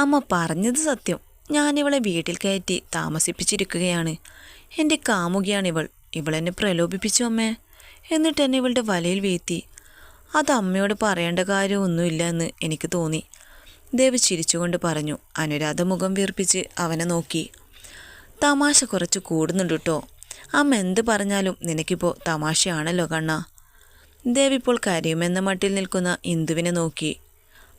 അമ്മ പറഞ്ഞത് സത്യം. ഞാനിവളെ വീട്ടിൽ കയറ്റി താമസിപ്പിച്ചിരിക്കുകയാണ്. എന്റെ കാമുകിയാണിവൾ. ഇവളെന്നെ പ്രലോഭിപ്പിച്ചു അമ്മേ. എന്നിട്ട് എന്നെ ഇവളുടെ വലയിൽ വീഴ്ത്തി. അത് അമ്മയോട് പറയേണ്ട കാര്യമൊന്നുമില്ല എന്ന് എനിക്ക് തോന്നി. ദേവ് ചിരിച്ചുകൊണ്ട് പറഞ്ഞു. അനുരാധ മുഖം വീർപ്പിച്ച് അവനെ നോക്കി. തമാശ കുറച്ച് കൂടുന്നുണ്ട് കേട്ടോ അമ്മ എന്ത് പറഞ്ഞാലും നിനക്കിപ്പോൾ തമാശയാണല്ലോ കണ്ണ. ദേവിപ്പോൾ കരയുമെന്ന മട്ടിൽ നിൽക്കുന്ന ഇന്ദുവിനെ നോക്കി.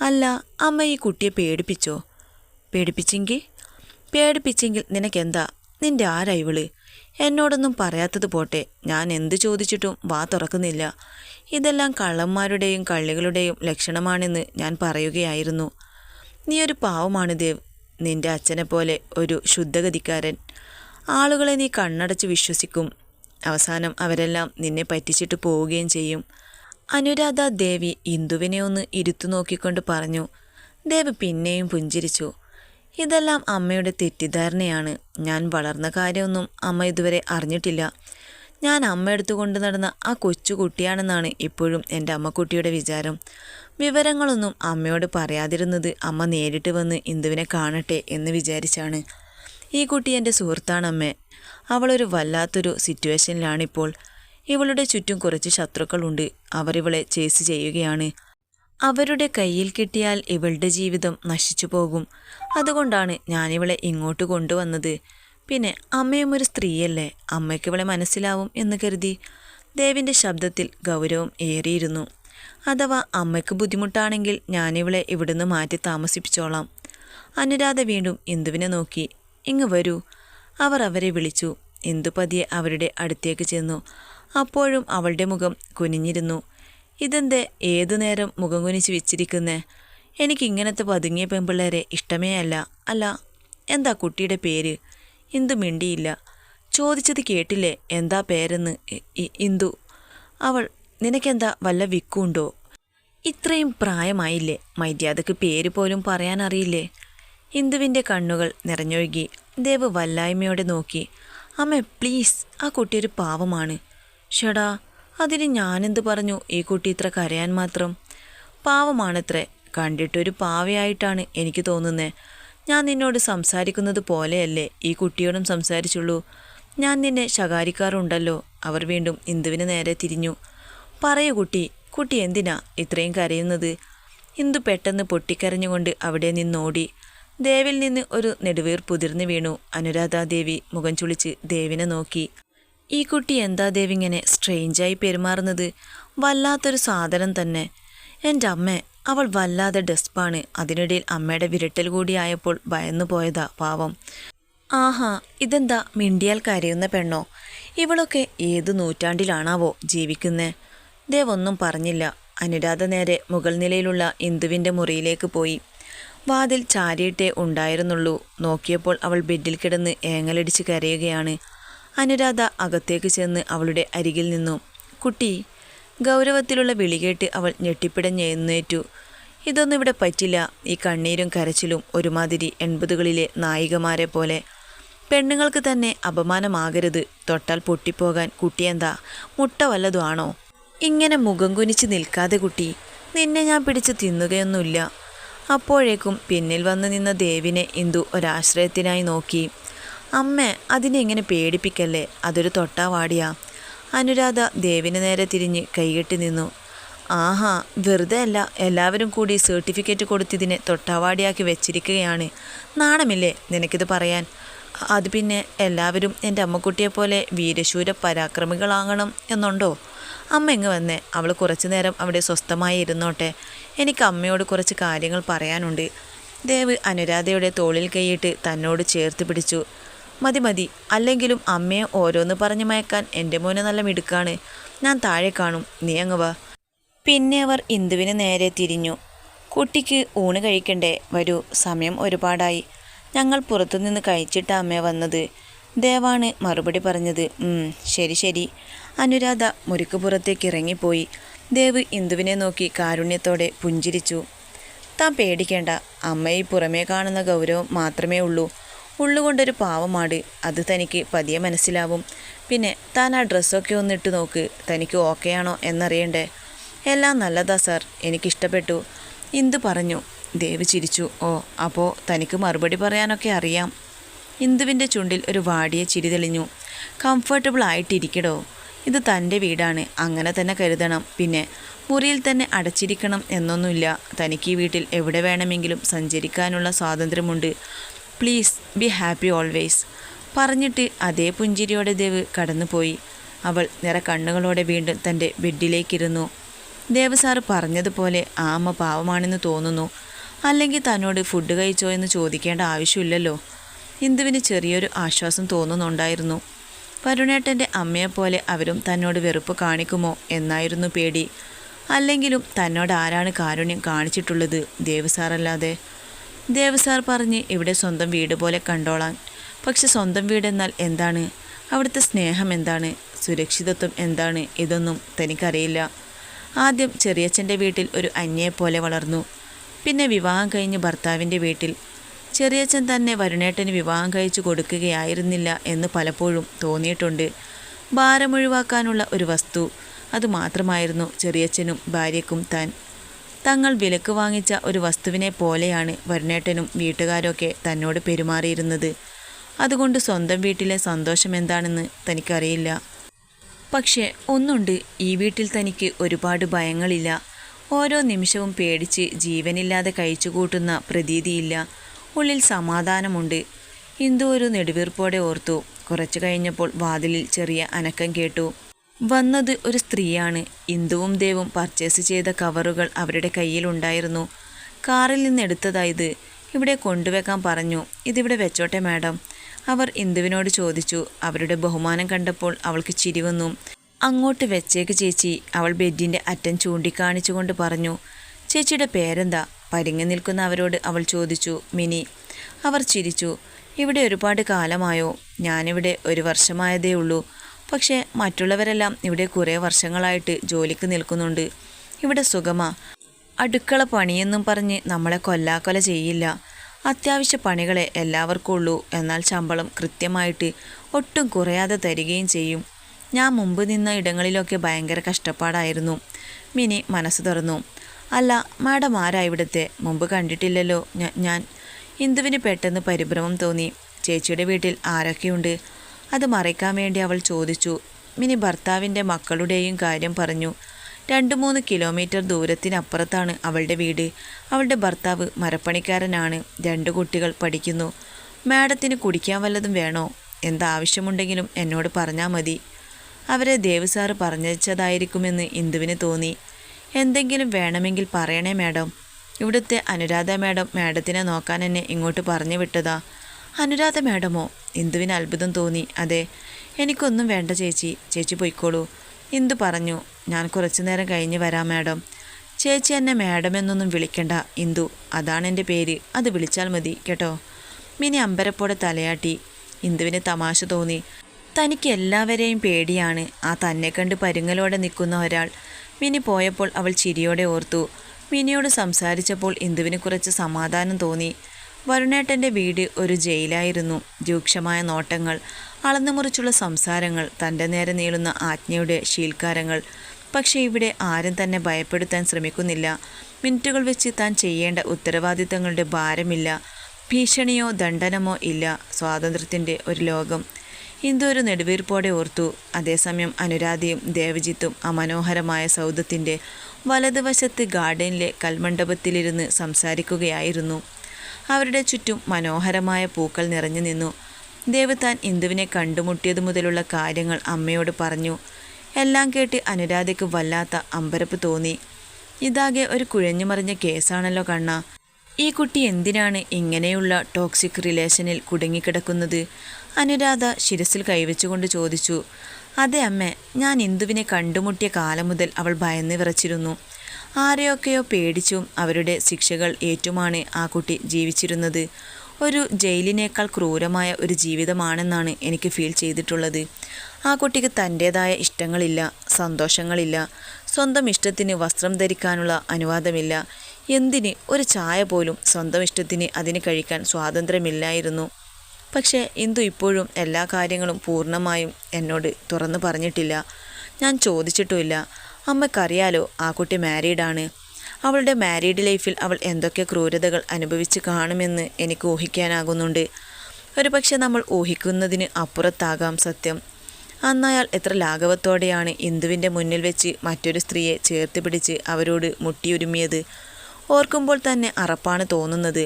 അല്ല അമ്മ ഈ കുട്ടിയെ പേടിപ്പിച്ചോ? പേടിപ്പിച്ചെങ്കിൽ? പേടിപ്പിച്ചെങ്കിൽ നിനക്കെന്താ? നിന്റെ ആരാ ഇവൾ? എന്നോടൊന്നും പറയാത്തത് പോട്ടെ. ഞാൻ എന്ത് ചോദിച്ചിട്ടും വാ തുറക്കുന്നില്ല. ഇതെല്ലാം കള്ളന്മാരുടെയും കള്ളികളുടെയും ലക്ഷണമാണെന്ന് ഞാൻ പറയുകയായിരുന്നു. നീ ഒരു പാവമാണ് ദേവ്. നിന്റെ അച്ഛനെ പോലെ ഒരു ശുദ്ധഗതിക്കാരൻ. ആളുകളെ നീ കണ്ണടച്ച് വിശ്വസിക്കും. അവസാനം അവരെല്ലാം നിന്നെ പറ്റിച്ചിട്ട് പോവുകയും ചെയ്യും. അനുരാധ ദേവി ഇന്ദുവിനെ ഒന്ന് ഇരുത്തു നോക്കിക്കൊണ്ട് പറഞ്ഞു ദേവ് പിന്നെയും പുഞ്ചിരിച്ചു. ഇതെല്ലാം അമ്മയുടെ തെറ്റിദ്ധാരണയാണ്. ഞാൻ വളർന്ന കാര്യമൊന്നും അമ്മ ഇതുവരെ അറിഞ്ഞിട്ടില്ല. ഞാൻ അമ്മ എടുത്തുകൊണ്ട് നടന്ന ആ കൊച്ചുകുട്ടിയാണെന്നാണ് ഇപ്പോഴും എന്റെ അമ്മക്കുട്ടിയുടെ വിചാരം. വിവരങ്ങളൊന്നും അമ്മയോട് പറയാതിരുന്നത് അമ്മ നേരിട്ട് വന്ന് ഇന്ദുവിനെ കാണട്ടെ എന്ന് വിചാരിച്ചാണ്. ഈ കുട്ടി എന്റെ സുഹൃത്താണമ്മേ. അവളൊരു വല്ലാത്തൊരു സിറ്റുവേഷനിലാണിപ്പോൾ ഇവളുടെ ചുറ്റും കുറച്ച് ശത്രുക്കളുണ്ട്. അവരിവളെ ചേസ് ചെയ്യുകയാണ്. അവരുടെ കയ്യിൽ കിട്ടിയാൽ ഇവളുടെ ജീവിതം നശിച്ചു പോകും. അതുകൊണ്ടാണ് ഞാനിവളെ ഇങ്ങോട്ട് കൊണ്ടുവന്നത്. പിന്നെ അമ്മയും ഒരു സ്ത്രീയല്ലേ? അമ്മയ്ക്ക് ഇവളെ മനസ്സിലാവും എന്ന് കരുതി ദേവിന്റെ ശബ്ദത്തിൽ ഗൗരവം ഏറിയിരുന്നു. അഥവാ അമ്മയ്ക്ക് ബുദ്ധിമുട്ടാണെങ്കിൽ ഞാനിവളെ ഇവിടുന്ന് മാറ്റി താമസിപ്പിച്ചോളാം. അനുരാധ വീണ്ടും ഇന്ദുവിനെ നോക്കി. ഇങ്ങ് വരൂ. അവർ അവരെ വിളിച്ചു. ഇന്ദു പതിയെ അവരുടെ അടുത്തേക്ക് ചെന്നു. അപ്പോഴും അവളുടെ മുഖം കുനിഞ്ഞിരുന്നു. ഇതെന്തേ? ഏതു നേരം മുഖം കുനിച്ച് വെച്ചിരിക്കുന്നേ? എനിക്ക് ഇങ്ങനത്തെ പതുങ്ങിയ പെമ്പിള്ളേരെ ഇഷ്ടമേ അല്ല. അല്ല എന്താ കുട്ടിയുടെ പേര്? ഇന്ദു മിണ്ടിയില്ല. ചോദിച്ചത് കേട്ടില്ലേ? എന്താ പേരെന്ന്? ഇന്ദു. അവൾ നിനക്കെന്താ വല്ല വിക്കുണ്ടോ? ഇത്രയും പ്രായമായില്ലേ? മര്യാദയ്ക്ക് പേര് പോലും പറയാനറിയില്ലേ? ഇന്ദുവിന്റെ കണ്ണുകൾ നിറഞ്ഞൊഴുകി. ദേവ് വല്ലായ്മയോടെ നോക്കി. അമ്മ പ്ലീസ്. ആ കുട്ടിയൊരു പാവമാണ്. ഷടാ അതിന് ഞാനെന്ത് പറഞ്ഞു? ഈ കുട്ടി ഇത്ര കരയാൻ മാത്രം. പാവമാണത്രേ കണ്ടിട്ടൊരു പാവയായിട്ടാണ് എനിക്ക് തോന്നുന്നത് ഞാൻ നിന്നോട് സംസാരിക്കുന്നത് പോലെയല്ലേ ഈ കുട്ടിയോടും സംസാരിച്ചുള്ളൂ. ഞാൻ നിന്നെ ശകാരിക്കാറുണ്ടല്ലോ. അവർ വീണ്ടും ഇന്ദുവിന് നേരെ തിരിഞ്ഞു. പറയൂ കുട്ടി കുട്ടി എന്തിനാ ഇത്രയും കരയുന്നത്? ഇന്ദു പെട്ടെന്ന് പൊട്ടിക്കരഞ്ഞുകൊണ്ട് അവിടെ നിന്നോടി. ദേവിൽ നിന്ന് ഒരു നെടുവീർ പുതിർന്നു വീണു. അനുരാധാദേവി മുഖം ചുളിച്ച് ദേവിനെ നോക്കി. ഈ കുട്ടി എന്താ ദേവിങ്ങനെ സ്ട്രെയിഞ്ചായി പെരുമാറുന്നത്? വല്ലാത്തൊരു സാധനം തന്നെ. എന്റെ അമ്മ അവൾ വല്ലാതെ ഡെസ്പാണ്. അതിനിടയിൽ അമ്മയുടെ വിരട്ടൽ കൂടിയായപ്പോൾ ഭയന്നു പോയതാ പാവം. ആഹാ ഇതെന്താ മിണ്ടിയാൽ കരയുന്ന പെണ്ണോ? ഇവളൊക്കെ ഏത് നൂറ്റാണ്ടിലാണാവോ ജീവിക്കുന്നേ? ദേവൊന്നും പറഞ്ഞില്ല. അനുരാധ നേരെ മുകൾ നിലയിലുള്ള ഇന്ദുവിന്റെ മുറിയിലേക്ക് പോയി. വാതിൽ ചാരിയിട്ടേ ഉണ്ടായിരുന്നുള്ളൂ. നോക്കിയപ്പോൾ അവൾ ബെഡിൽ കിടന്ന് ഏങ്ങലടിച്ച് കരയുകയാണ്. അനുരാധ അകത്തേക്ക് ചെന്ന് അവളുടെ അരികിൽ നിന്നു. കുട്ടി ഗൗരവത്തിലുള്ള വിളികേട്ട് അവൾ ഞെട്ടിപ്പിടഞ്ഞെഴുന്നേറ്റു ഇതൊന്നും ഇവിടെ പറ്റില്ല. ഈ കണ്ണീരും കരച്ചിലും ഒരുമാതിരി എൺപതുകളിലെ നായികമാരെ പോലെ. പെണ്ണുങ്ങൾക്ക് തന്നെ അപമാനമാകരുത്. തൊട്ടാൽ പൊട്ടിപ്പോകാൻ കുട്ടിയെന്താ? മുട്ട വല്ലതും ആണോ? ഇങ്ങനെ മുഖം കുനിച്ച് നിൽക്കാതെ കുട്ടി നിന്നെ ഞാൻ പിടിച്ച് തിന്നുകയൊന്നുമില്ല. അപ്പോഴേക്കും പിന്നിൽ വന്നു നിന്ന ദേവിനെ ഇന്ദു ഒരാശ്രയത്തിനായി നോക്കി. അമ്മേ അതിനെ എങ്ങനെ പേടിപ്പിക്കല്ലേ? അതൊരു തൊട്ടാവാടിയാ. അനുരാധ ദേവിന് നേരെ തിരിഞ്ഞ് കൈകെട്ടി നിന്നു. ആഹാ വെറുതെ അല്ല എല്ലാവരും കൂടി സർട്ടിഫിക്കറ്റ് കൊടുത്തിതിനെ തൊട്ടാവാടിയാക്കി വെച്ചിരിക്കുകയാണ്. നാണമില്ലേ നിനക്കിത് പറയാൻ? അത് പിന്നെ എല്ലാവരും എന്റെ അമ്മക്കുട്ടിയെ പോലെ വീരശൂര പരാക്രമികളാകണം എന്നുണ്ടോ? അമ്മ ഇങ്ങ് വന്നേ? അവൾ കുറച്ചു നേരം അവിടെ സ്വസ്ഥമായി ഇരുന്നോട്ടെ. എനിക്ക് അമ്മയോട് കുറച്ച് കാര്യങ്ങൾ പറയാനുണ്ട്. ദേവ് അനുരാധയുടെ തോളിൽ കൈയിട്ട് തന്നോട് ചേർത്ത് പിടിച്ചു. മതി മതി. അല്ലെങ്കിലും അമ്മയെ ഓരോന്ന് പറഞ്ഞു മയക്കാൻ എന്റെ മോനെ നല്ല മിടുക്കാണ്. ഞാൻ താഴെ കാണും. നീ അങ്ങ് വാ. പിന്നെ അവർ ഇന്ദുവിന് നേരെ തിരിഞ്ഞു. കുട്ടിക്ക് ഊണ് കഴിക്കണ്ടേ? വരൂ. സമയം ഒരുപാടായി. ഞങ്ങൾ പുറത്തുനിന്ന് കഴിച്ചിട്ട അമ്മ വന്നത്. ദേവാണ് മറുപടി പറഞ്ഞത്. "ഉം, ശരി ശരി. അനുരാധ മുരുക്കുപുറത്തേക്ക് ഇറങ്ങിപ്പോയി. ദേവ് ഇന്ദുവിനെ നോക്കി കാരുണ്യത്തോടെ പുഞ്ചിരിച്ചു. താൻ പേടിക്കേണ്ട. അമ്മയെ പുറമേ കാണുന്ന ഗൗരവം മാത്രമേ ഉള്ളൂ. ഉള്ളുകൊണ്ടൊരു പാവമാട്. അത് തനിക്ക് പതിയെ മനസ്സിലാവും. പിന്നെ താൻ ആ ഡ്രസ്സൊക്കെ ഒന്നിട്ട് നോക്ക്. തനിക്ക് ഓക്കെയാണോ എന്നറിയണ്ടേ? എല്ലാം നല്ലതാ സാർ. എനിക്കിഷ്ടപ്പെട്ടു. ഇന്ദു പറഞ്ഞു. ദേവ് ചിരിച്ചു. ഓ അപ്പോൾ തനിക്ക് മറുപടി പറയാനൊക്കെ അറിയാം. ഇന്ദുവിന്റെ ചുണ്ടിൽ ഒരു വാടിയ ചിരി തെളിഞ്ഞു. കംഫർട്ടബിൾ ആയിട്ടിരിക്കടോ? ഇത് തന്റെ വീടാണ്. അങ്ങനെ തന്നെ കരുതണം. പിന്നെ മുറിയിൽ തന്നെ അടച്ചിരിക്കണം എന്നൊന്നുമില്ല. തനിക്ക് ഈ വീട്ടിൽ എവിടെ വേണമെങ്കിലും സഞ്ചരിക്കാനുള്ള സ്വാതന്ത്ര്യമുണ്ട്. പ്ലീസ് ബി ഹാപ്പി ഓൾവേസ് പറഞ്ഞിട്ട് അതേ പുഞ്ചിരിയോടെ ദേവ് കടന്നുപോയി. അവൾ നിറ കണ്ണുകളോടെ വീണ്ടും തന്റെ ബെഡിലേക്കിരുന്നു. ദേവ് പറഞ്ഞതുപോലെ ആ അമ്മ പാവമാണെന്ന് തോന്നുന്നു. അല്ലെങ്കിൽ തന്നോട് ഫുഡ് കഴിച്ചോ എന്ന് ചോദിക്കേണ്ട ആവശ്യമില്ലല്ലോ. ഇന്ദുവിന് ചെറിയൊരു ആശ്വാസം തോന്നുന്നുണ്ടായിരുന്നു. വരുണേട്ടന്റെ അമ്മയെപ്പോലെ അവരും തന്നോട് വെറുപ്പ് കാണിക്കുമോ എന്നായിരുന്നു പേടി. അല്ലെങ്കിലും തന്നോട് ആരാണ് കാരുണ്യം കാണിച്ചിട്ടുള്ളത് ദേവ് സാറല്ലാതെ ദേവ് സാർ പറഞ്ഞ് ഇവിടെ സ്വന്തം വീട് പോലെ കണ്ടോളാൻ പക്ഷെ സ്വന്തം വീടെന്നാൽ എന്താണ്? അവിടുത്തെ സ്നേഹം എന്താണ്? സുരക്ഷിതത്വം എന്താണ്? ഇതൊന്നും തനിക്കറിയില്ല. ആദ്യം ചെറിയച്ഛന്റെ വീട്ടിൽ ഒരു അന്യയെ പോലെ വളർന്നു. പിന്നെ വിവാഹം കഴിഞ്ഞ് ഭർത്താവിന്റെ വീട്ടിൽ. ചെറിയച്ഛൻ തന്നെ വരുണേട്ടന് വിവാഹം കഴിച്ചു കൊടുക്കുകയായിരുന്നില്ല എന്ന് പലപ്പോഴും തോന്നിയിട്ടുണ്ട്. ഭാരമൊഴിവാക്കാനുള്ള ഒരു വസ്തു. അതുമാത്രമായിരുന്നു ചെറിയച്ഛനും ഭാര്യയ്ക്കും താൻ. തങ്ങൾ വിലക്ക് വാങ്ങിച്ച ഒരു വസ്തുവിനെ പോലെയാണ് വരുണേട്ടനും വീട്ടുകാരൊക്കെ തന്നോട് പെരുമാറിയിരുന്നത്. അതുകൊണ്ട് സ്വന്തം വീട്ടിലെ സന്തോഷം എന്താണെന്ന് തനിക്കറിയില്ല. പക്ഷേ ഒന്നുണ്ട് ഈ വീട്ടിൽ തനിക്ക് ഒരുപാട് ഭയങ്ങളില്ല. ഓരോ നിമിഷവും പേടിച്ച് ജീവനില്ലാതെ കഴിച്ചുകൂട്ടുന്ന പ്രതീതിയില്ല. ഉള്ളിൽ സമാധാനമുണ്ട്. ഇന്ദു ഒരു നെടുവീർപ്പോടെ ഓർത്തു. കുറച്ചു കഴിഞ്ഞപ്പോൾ വാതിലിൽ ചെറിയ അനക്കം കേട്ടു. വന്നത് ഒരു സ്ത്രീയാണ്. ഇന്ദുവും ദേവും പർച്ചേസ് ചെയ്ത കവറുകൾ അവരുടെ കയ്യിലുണ്ടായിരുന്നു കാറിൽ നിന്ന് എടുത്തതായത് ഇവിടെ കൊണ്ടുവെക്കാൻ പറഞ്ഞു. ഇതിവിടെ വെച്ചോട്ടെ മാഡം. അവർ ഇന്ദുവിനോട് ചോദിച്ചു. അവരുടെ ബഹുമാനം കണ്ടപ്പോൾ അവൾക്ക് ചിരി വന്നു. അങ്ങോട്ട് വെച്ചേക്ക് ചേച്ചി. അവൾ ബെഡിന്റെ അറ്റം ചൂണ്ടിക്കാണിച്ചുകൊണ്ട് പറഞ്ഞു. ചേച്ചിയുടെ പേരെന്താ? പരിങ്ങി നിൽക്കുന്ന അവരോട് അവൾ ചോദിച്ചു. മിനി. അവർ ചിരിച്ചു. ഇവിടെ ഒരുപാട് കാലമായോ? ഞാനിവിടെ ഒരു വർഷമായതേ ഉള്ളൂ. പക്ഷേ മറ്റുള്ളവരെല്ലാം ഇവിടെ കുറേ വർഷങ്ങളായിട്ട് ജോലിക്ക് നിൽക്കുന്നുണ്ട്. ഇവിടെ സുഖമാ. അടുക്കള പണിയെന്നും പറഞ്ഞ് നമ്മളെ കൊല്ലാക്കൊല ചെയ്യില്ല. അത്യാവശ്യ പണികളെ എല്ലാവർക്കും ഉള്ളൂ എന്നാൽ ശമ്പളം കൃത്യമായിട്ട് ഒട്ടും കുറയാതെ തരികയും ചെയ്യും. ഞാൻ മുമ്പ് നിന്ന ഇടങ്ങളിലൊക്കെ ഭയങ്കര കഷ്ടപ്പാടായിരുന്നു. മിനി മനസ്സ് തുറന്നു. അല്ല മാഡം ആരാ ഇവിടുത്തെ? മുമ്പ് കണ്ടിട്ടില്ലല്ലോ ഞാൻ. ഇന്ദുവിന് പെട്ടെന്ന് പരിഭ്രമം തോന്നി. ചേച്ചിയുടെ വീട്ടിൽ ആരൊക്കെയുണ്ട്? അത് മറയ്ക്കാൻ വേണ്ടി അവൾ ചോദിച്ചു. മിനി ഭർത്താവിന്റെ മക്കളുടെയും കാര്യം പറഞ്ഞു. രണ്ട് മൂന്ന് കിലോമീറ്റർ ദൂരത്തിനപ്പുറത്താണ് അവളുടെ വീട്. അവളുടെ ഭർത്താവ് മരപ്പണിക്കാരനാണ്. രണ്ട് കുട്ടികൾ പഠിക്കുന്നു. മാഡത്തിന് കുടിക്കാൻ വല്ലതും വേണോ? എന്താവശ്യമുണ്ടെങ്കിലും എന്നോട് പറഞ്ഞാൽ മതി. അവരെ ദേവ് സാറ് പറഞ്ഞയച്ചതായിരിക്കുമെന്ന് ഇന്ദുവിന് തോന്നി. എന്തെങ്കിലും വേണമെങ്കിൽ പറയണേ മാഡം. ഇവിടുത്തെ അനുരാധ മാഡം മാഡത്തിനെ നോക്കാൻ എന്നെ ഇങ്ങോട്ട് പറഞ്ഞു വിട്ടതാ. അനുരാധ മാഡമോ ഇന്ദുവിന് അത്ഭുതം തോന്നി. അതെ എനിക്കൊന്നും വേണ്ട ചേച്ചി. ചേച്ചി പൊയ്ക്കോളൂ. ഇന്ദു പറഞ്ഞു ഞാൻ കുറച്ചു നേരം കഴിഞ്ഞ് വരാം മാഡം. ചേച്ചി എന്നെ മാഡം എന്നൊന്നും വിളിക്കണ്ട ഇന്ദു. അതാണ് എന്റെ പേര്. അത് വിളിച്ചാൽ മതി കേട്ടോ? മിനി അമ്പരപ്പോടെ തലയാട്ടി. ഇന്ദുവിന് തമാശ തോന്നി. തനിക്ക് എല്ലാവരെയും പേടിയാണ്. ആ തന്നെ കണ്ട് പരുങ്ങലോടെ നിൽക്കുന്ന ഒരാൾ. മിനി പോയപ്പോൾ അവൾ ചിരിയോടെ ഓർത്തു. മിനിയോട് സംസാരിച്ചപ്പോൾ ഇന്ദുവിന് കുറച്ച് സമാധാനം തോന്നി. വരുണേട്ടന്റെ വീട് ഒരു ജയിലായിരുന്നു. രൂക്ഷമായ നോട്ടങ്ങൾ അളന്നുമുറിച്ചുള്ള സംസാരങ്ങൾ തന്റെ നേരെ നീളുന്ന ആജ്ഞയുടെ ശീൽക്കാരങ്ങൾ. പക്ഷേ ഇവിടെ ആരും തന്നെ ഭയപ്പെടുത്താൻ ശ്രമിക്കുന്നില്ല. മിനിറ്റുകൾ വെച്ച് താൻ ചെയ്യേണ്ട ഉത്തരവാദിത്തങ്ങളുടെ ഭാരമില്ല. ഭീഷണിയോ ദണ്ഡനമോ ഇല്ല സ്വാതന്ത്ര്യത്തിന്റെ ഒരു ലോകം. ഇന്ദു ഒരു നെടുവീർപ്പോടെ ഓർത്തു. അതേസമയം അനുരാധയും ദേവജിത്തും അമനോഹരമായ മനോഹരമായ സൗധത്തിന്റെ വലതുവശത്ത് ഗാർഡനിലെ കൽമണ്ഡപത്തിലിരുന്ന് സംസാരിക്കുകയായിരുന്നു. അവരുടെ ചുറ്റും മനോഹരമായ പൂക്കൾ നിറഞ്ഞു നിന്നു. ദേവ് താൻ ഇന്ദുവിനെ കണ്ടുമുട്ടിയതു മുതലുള്ള കാര്യങ്ങൾ അമ്മയോട് പറഞ്ഞു. എല്ലാം കേട്ട് അനുരാധയ്ക്ക് വല്ലാത്ത അമ്പരപ്പ് തോന്നി. ഇതാകെ ഒരു കുഴഞ്ഞുമറിഞ്ഞ കേസാണല്ലോ കണ്ണ. ഈ കുട്ടി എന്തിനാണ് ഇങ്ങനെയുള്ള ടോക്സിക് റിലേഷനിൽ കുടുങ്ങിക്കിടക്കുന്നത്? അനുരാധ ശിരസിൽ കൈവച്ചുകൊണ്ട് ചോദിച്ചു. അതെ അമ്മേ ഞാൻ ഇന്ദുവിനെ കണ്ടുമുട്ടിയ കാലം മുതൽ അവൾ ഭയന്ന് വിറച്ചിരുന്നു. ആരെയൊക്കെയോ പേടിച്ചും അവരുടെ ശിക്ഷകൾ ഏറ്റുമാണ് ആ കുട്ടി ജീവിച്ചിരുന്നത്. ഒരു ജയിലിനേക്കാൾ ക്രൂരമായ ഒരു ജീവിതമാണെന്നാണ് എനിക്ക് ഫീൽ ചെയ്തിട്ടുള്ളത്. ആ കുട്ടിക്ക് തന്റേതായ ഇഷ്ടങ്ങളില്ല സന്തോഷങ്ങളില്ല സ്വന്തം ഇഷ്ടത്തിന് വസ്ത്രം ധരിക്കാനുള്ള അനുവാദമില്ല. എന്തിന് ഒരു ചായ പോലും സ്വന്തം ഇഷ്ടത്തിന് അതിന് കഴിക്കാൻ സ്വാതന്ത്ര്യമില്ലായിരുന്നു. പക്ഷേ ഇന്ദു ഇപ്പോഴും എല്ലാ കാര്യങ്ങളും പൂർണമായും എന്നോട് തുറന്നു പറഞ്ഞിട്ടില്ല. ഞാൻ ചോദിച്ചിട്ടുമില്ല. അമ്മക്കറിയാലോ ആ കുട്ടി മാരീഡാണ്. അവളുടെ മാരീഡ് ലൈഫിൽ അവൾ എന്തൊക്കെ ക്രൂരതകൾ അനുഭവിച്ച് കാണുമെന്ന് എനിക്ക് ഊഹിക്കാനാകുന്നുണ്ട്. ഒരുപക്ഷെ നമ്മൾ ഊഹിക്കുന്നതിന് അപ്പുറത്താകാം സത്യം. അന്നയാൾ എത്ര ലാഘവത്തോടെയാണ് ഇന്ദുവിന്റെ മുന്നിൽ വെച്ച് മറ്റൊരു സ്ത്രീയെ ചേർത്ത് പിടിച്ച് അവരോട് മുട്ടിയുരുമിയത്. ഓർക്കുമ്പോൾ തന്നെ അറപ്പാണ് തോന്നുന്നത്.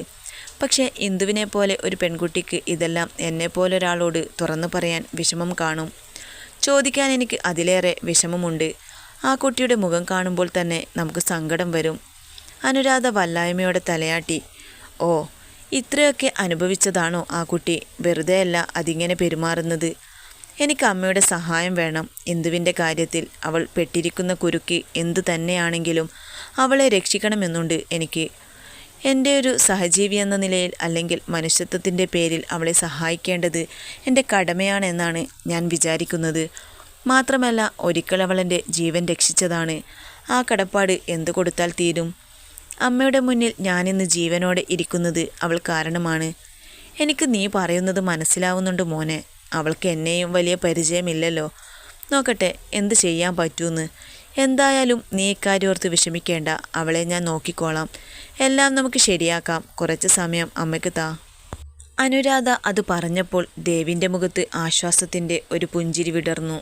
പക്ഷേ ഇന്ദുവിനെ പോലെ ഒരു പെൺകുട്ടിക്ക് ഇതെല്ലാം എന്നെപ്പോലെ ഒരാളോട് തുറന്നു പറയാൻ വിഷമം കാണും. ചോദിക്കാൻ എനിക്ക് അതിലേറെ വിഷമമുണ്ട്. ആ കുട്ടിയുടെ മുഖം കാണുമ്പോൾ തന്നെ നമുക്ക് സങ്കടം വരും. അനുരാധ വല്ലായ്മയോടെ തലയാട്ടി. ഓ ഇത്രയൊക്കെ അനുഭവിച്ചതാണോ ആ കുട്ടി? വെറുതെയല്ല അതിങ്ങനെ പെരുമാറുന്നത്. എനിക്ക് അമ്മയുടെ സഹായം വേണം. എന്തുവിന്റെ കാര്യത്തിൽ അവൾ പെട്ടിരിക്കുന്ന കുരുക്ക് എന്തു തന്നെയാണെങ്കിലും അവളെ രക്ഷിക്കണമെന്നുണ്ട് എനിക്ക്. എന്റെ ഒരു സഹജീവി എന്ന നിലയിൽ അല്ലെങ്കിൽ മനുഷ്യത്വത്തിന്റെ പേരിൽ അവളെ സഹായിക്കേണ്ടത് എന്റെ കടമയാണെന്നാണ് ഞാൻ വിചാരിക്കുന്നത്. മാത്രമല്ല ഒരിക്കൽ അവൾ എന്റെ ജീവൻ രക്ഷിച്ചതാണ്. ആ കടപ്പാട് എന്തു കൊടുത്താൽ തീരും? അമ്മയുടെ മുന്നിൽ ഞാനിന്ന് ജീവനോടെ ഇരിക്കുന്നത് അവൾ കാരണമാണ്. എനിക്ക് നീ പറയുന്നത് മനസ്സിലാവുന്നുണ്ട് മോനെ. അവൾക്ക് എന്നെയും വലിയ പരിചയമില്ലല്ലോ. നോക്കട്ടെ എന്ത് ചെയ്യാൻ പറ്റൂന്ന്? എന്തായാലും നീ ഇക്കാര്യം ഓർത്ത് വിഷമിക്കേണ്ട. അവളെ ഞാൻ നോക്കിക്കോളാം. എല്ലാം നമുക്ക് ശരിയാക്കാം. കുറച്ച് സമയം അമ്മയ്ക്ക് താ. അനുരാധ അത് പറഞ്ഞപ്പോൾ ദേവിന്റെ മുഖത്ത് ആശ്വാസത്തിന്റെ ഒരു പുഞ്ചിരി വിടർന്നു.